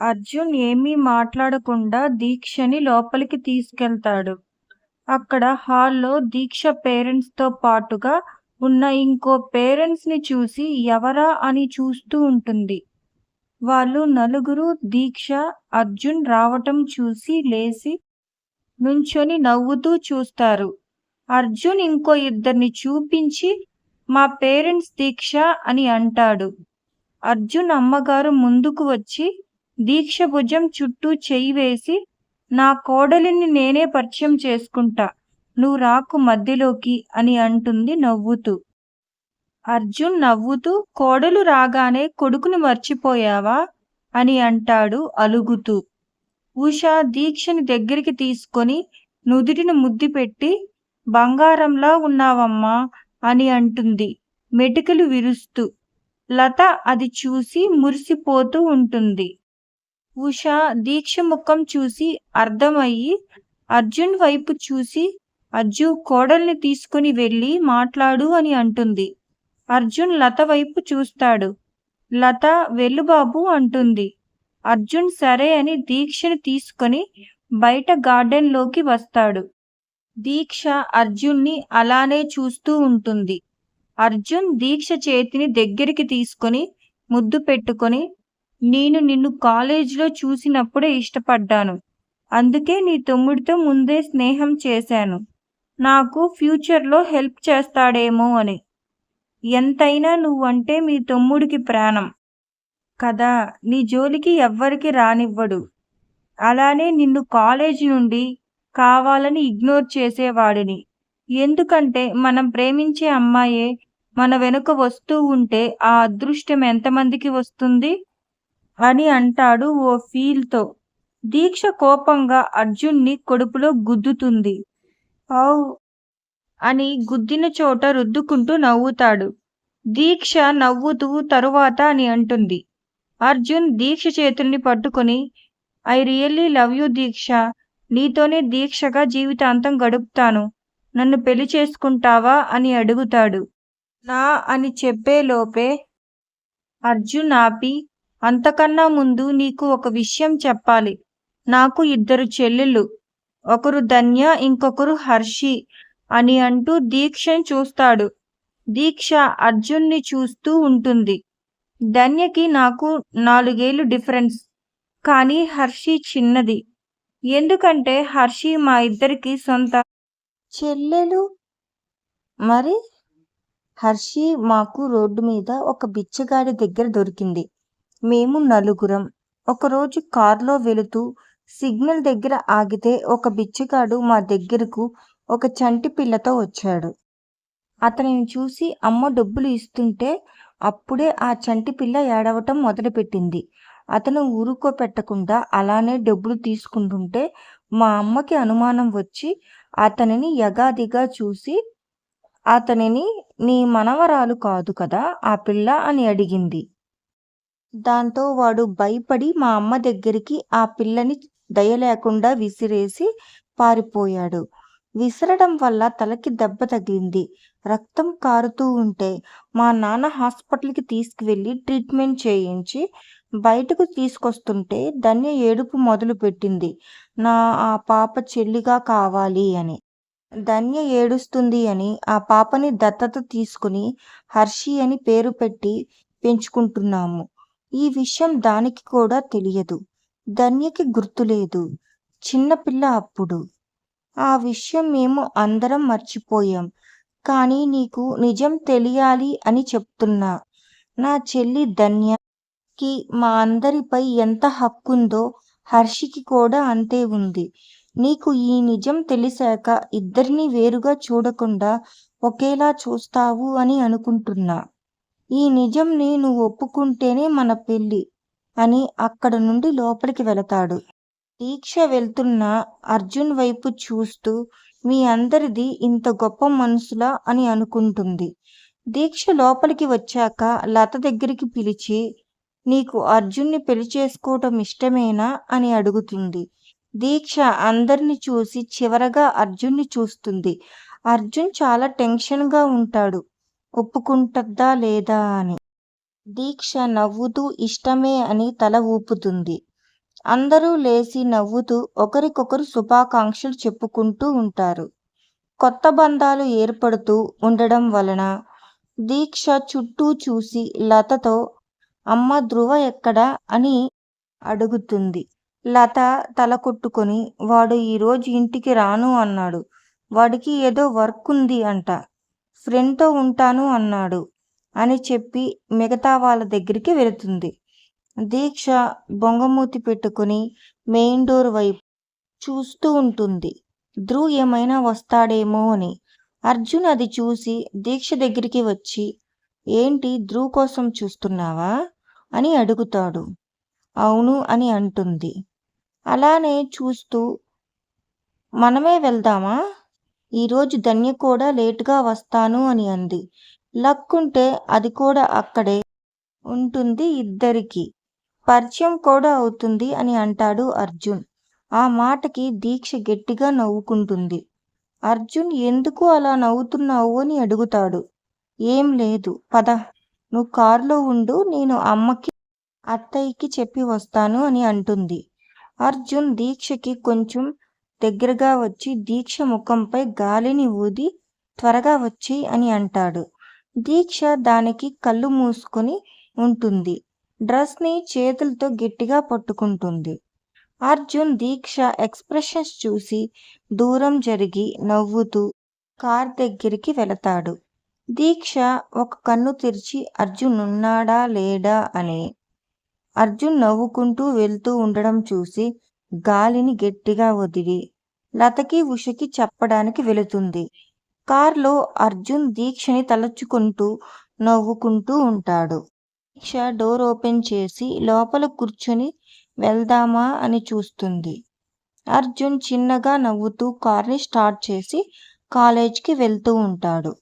అర్జున్ ఏమీ మాట్లాడకుండా దీక్షని లోపలికి తీసుకెళ్తాడు. అక్కడ హాల్లో దీక్ష పేరెంట్స్తో పాటుగా ఉన్న ఇంకో పేరెంట్స్ని చూసి ఎవరా అని చూస్తూ ఉంటుంది. వాళ్ళు నలుగురు దీక్ష, అర్జున్ రావటం చూసి లేచి నుంచొని నవ్వుతూ చూస్తారు. అర్జున్ ఇంకో ఇద్దరిని చూపించి మా పేరెంట్స్ దీక్ష అని అంటాడు. అర్జున్ అమ్మగారు ముందుకు వచ్చి దీక్ష భుజం చుట్టూ చెయ్యి వేసి నా కోడలిని నేనే పరిచయం చేసుకుంటా నువ్వు రాకు మధ్యలోకి అని అంటుంది నవ్వుతూ. అర్జున్ నవ్వుతూ కోడలు రాగానే కొడుకును మర్చిపోయావా అని అంటాడు అలుగుతూ. ఉషా దీక్షని దగ్గరికి తీసుకొని నుదుటిన ముద్దు పెట్టి బంగారంలా ఉన్నావమ్మా అని అంటుంది మెటికలు విరుస్తూ. లత అది చూసి మురిసిపోతూ ఉంటుంది. ఉషా దీక్ష ముఖం చూసి అర్థమయ్యి అర్జున్ వైపు చూసి అర్జు కోడల్ని తీసుకుని వెళ్ళి మాట్లాడు అని అంటుంది. అర్జున్ లత వైపు చూస్తాడు. లత వెల్లుబాబు అంటుంది. అర్జున్ సరే అని దీక్షని తీసుకొని బయట గార్డెన్లోకి వస్తాడు. దీక్ష అర్జున్ని అలానే చూస్తూ ఉంటుంది. అర్జున్ దీక్ష చేతిని దగ్గరికి తీసుకొని ముద్దు పెట్టుకొని నేను నిన్ను కాలేజీలో చూసినప్పుడే ఇష్టపడ్డాను. అందుకే నీ తమ్ముడితో ముందే స్నేహం చేశాను. నాకు ఫ్యూచర్లో హెల్ప్ చేస్తాడేమో అని. ఎంతైనా నువ్వంటే మీ తమ్ముడికి ప్రాణం. కదా నీ జోలికి ఎవ్వరికి రానివ్వడు. అలానే నిన్ను కాలేజీ నుండి కావాలని ఇగ్నోర్ చేసేవాడిని. ఎందుకంటే మనం ప్రేమించే అమ్మాయే మన వెనుక వస్తూ ఉంటే ఆ అదృష్టం ఎంతమందికి వస్తుంది? అని అంటాడు ఓ ఫీల్తో. దీక్ష కోపంగా అర్జున్ని కొడుపులో గుద్దుతుంది. ఔ అని గుద్దిన చోట రుద్దుకుంటూ నవ్వుతాడు. దీక్ష నవ్వుతూ తరువాత అని అంటుంది. అర్జున్ దీక్ష చేతుల్ని పట్టుకొని I really love you Deeksha. నీతోనే దీక్షగా జీవితాంతం గడుపుతాను. నన్ను పెళ్ళి చేసుకుంటావా అని అడుగుతాడు. నా అని చెప్పేలోపే అర్జున్ ఆపి అంతకన్నా ముందు నీకు ఒక విషయం చెప్పాలి. నాకు ఇద్దరు చెల్లెళ్ళు. ఒకరు ధన్య ఇంకొకరు హర్షి అని అంటూ దీక్షని చూస్తాడు. దీక్ష అర్జున్ని చూస్తూ ఉంటుంది. ధన్యకి నాకు నాలుగేళ్ళు డిఫరెన్స్. కానీ హర్షి చిన్నది. ఎందుకంటే హర్షి మా ఇద్దరికి సొంత చెల్లెలు. మరి? హర్షి మాకు రోడ్డు మీద ఒక బిచ్చగాడి దగ్గర దొరికింది. మేము నలుగురం. ఒకరోజు కారులో వెళుతూ సిగ్నల్ దగ్గర ఆగితే ఒక బిచ్చగాడు మా దగ్గరకు ఒక చంటి పిల్లతో వచ్చాడు. అతనిని చూసి అమ్మ డబ్బులు ఇస్తుంటే అప్పుడే ఆ చంటి పిల్ల ఏడవటం మొదలుపెట్టింది. అతను ఊరుకో పెట్టకుండా అలానే డబ్బులు తీసుకుంటుంటే మా అమ్మకి అనుమానం వచ్చి అతనిని యగాదిగా చూసి అతనిని నీ మనవరాలు కాదు కదా ఆ పిల్ల అని అడిగింది. దాంతో వాడు భయపడి మా అమ్మ దగ్గరికి ఆ పిల్లని దయలేకుండా విసిరేసి పారిపోయాడు. విసరడం వల్ల తలకి దెబ్బ తగిలింది. రక్తం కారుతూ ఉంటే మా నాన్న హాస్పిటల్కి తీసుకువెళ్ళి ట్రీట్మెంట్ చేయించి బయటకు తీసుకొస్తుంటే ధన్య ఏడుపు మొదలుపెట్టింది. నా ఆ పాప చెల్లిగా కావాలి అని. ధన్య ఏడుస్తుంది అని ఆ పాపని దత్తత తీసుకుని హర్షి అని పేరు పెట్టి పెంచుకుంటున్నాము. ఈ విషయం దానికి కూడా తెలియదు. ధన్యకి గుర్తులేదు. చిన్నపిల్ల అప్పుడు. ఆ విషయం మేము అందరం మర్చిపోయాం. కానీ నీకు నిజం తెలియాలి అని చెప్తున్నా. నా చెల్లి ధన్యకి మా అందరిపై ఎంత హక్కుందో హర్షికి కూడా అంతే ఉంది. నీకు ఈ నిజం తెలిసాక ఇద్దరిని వేరుగా చూడకుండా ఒకేలా చూస్తావు అని అనుకుంటున్నా. ఈ నిజంని నువ్వు ఒప్పుకుంటేనే మన పెళ్ళి అని అక్కడ నుండి లోపలికి వెళతాడు. దీక్ష వెళ్తున్న అర్జున్ వైపు చూస్తూ మీ అందరిది ఇంత గొప్ప మనసులా అని అనుకుంటుంది. దీక్ష లోపలికి వచ్చాక లత దగ్గరికి పిలిచి నీకు అర్జున్ని పెళ్ళి చేసుకోవటం ఇష్టమేనా అని అడుగుతుంది. దీక్ష అందరిని చూసి చివరగా అర్జున్ని చూస్తుంది. అర్జున్ చాలా టెన్షన్గా ఉంటాడు. ఒప్పుకుంటద్దా లేదా అని. దీక్ష నవ్వుతూ ఇష్టమే అని తల ఊపుతుంది. అందరూ లేచి నవ్వుతూ ఒకరికొకరు శుభాకాంక్షలు చెప్పుకుంటూ ఉంటారు. కొత్త బంధాలు ఏర్పడుతూ ఉండడం వలన దీక్ష చుట్టూ చూసి లతతో అమ్మ ధ్రువ ఎక్కడా? అని అడుగుతుంది. లత తల కొట్టుకొని వాడు ఈరోజు ఇంటికి రాను అన్నాడు. వాడికి ఏదో వర్క్ ఉంది అంట. ఫ్రెండ్తో ఉంటాను అన్నాడు అని చెప్పి మిగతా వాళ్ళ దగ్గరికి వెళుతుంది. దీక్ష బొంగమూతి పెట్టుకుని మెయిన్ డోర్ వైపు చూస్తూ ఉంటుంది. ధ్రువ్ ఏమైనా వస్తాడేమో అని. అర్జున్ అది చూసి దీక్ష దగ్గరికి వచ్చి ఏంటి ధ్రువ్ కోసం చూస్తున్నావా? అని అడుగుతాడు. అవును అని అంటుంది. అలానే చూస్తూ మనమే వెళ్దామా? ఈరోజు ధన్య కూడా లేటుగా వస్తాను అని అంది. లక్కుంటే అది కూడా అక్కడే ఉంటుంది ఇద్దరికి. పరిచయం కూడా అవుతుంది అని అంటాడు అర్జున్. ఆ మాటకి దీక్ష గట్టిగా నవ్వుకుంటుంది. అర్జున్ ఎందుకు అలా నవ్వుతున్నావు? అని అడుగుతాడు. ఏం లేదు పద. నువ్వు కారులో ఉండు నేను అమ్మకి అత్తయ్యకి చెప్పి వస్తాను అని అంటుంది. అర్జున్ దీక్షకి కొంచెం దగ్గరగా వచ్చి దీక్ష ముఖంపై గాలిని ఊది త్వరగా వచ్చి అని అంటాడు. దీక్ష దానికి కళ్ళు మూసుకొని ఉంటుంది. డ్రెస్ని చేతులతో గట్టిగా పట్టుకుంటుంది. అర్జున్ దీక్ష ఎక్స్ప్రెషన్స్ చూసి దూరం జరిగి నవ్వుతూ కార్ దగ్గరికి వెళతాడు. దీక్ష ఒక కన్ను తెరిచి అర్జున్ ఉన్నాడా లేడా? అని. అర్జున్ నవ్వుకుంటూ వెళ్తూ ఉండడం చూసి గాలిని గట్టిగా వదిలి లతకి ఉషకి చెప్పడానికి వెళుతుంది. కార్లో అర్జున్ దీక్షని తలచుకుంటూ నవ్వుకుంటూ ఉంటాడు. దీక్ష డోర్ ఓపెన్ చేసి లోపల కూర్చొని వెళ్దామా అని చూస్తుంది. అర్జున్ చిన్నగా నవ్వుతూ కార్ని స్టార్ట్ చేసి కాలేజ్కి వెళ్తూ ఉంటాడు.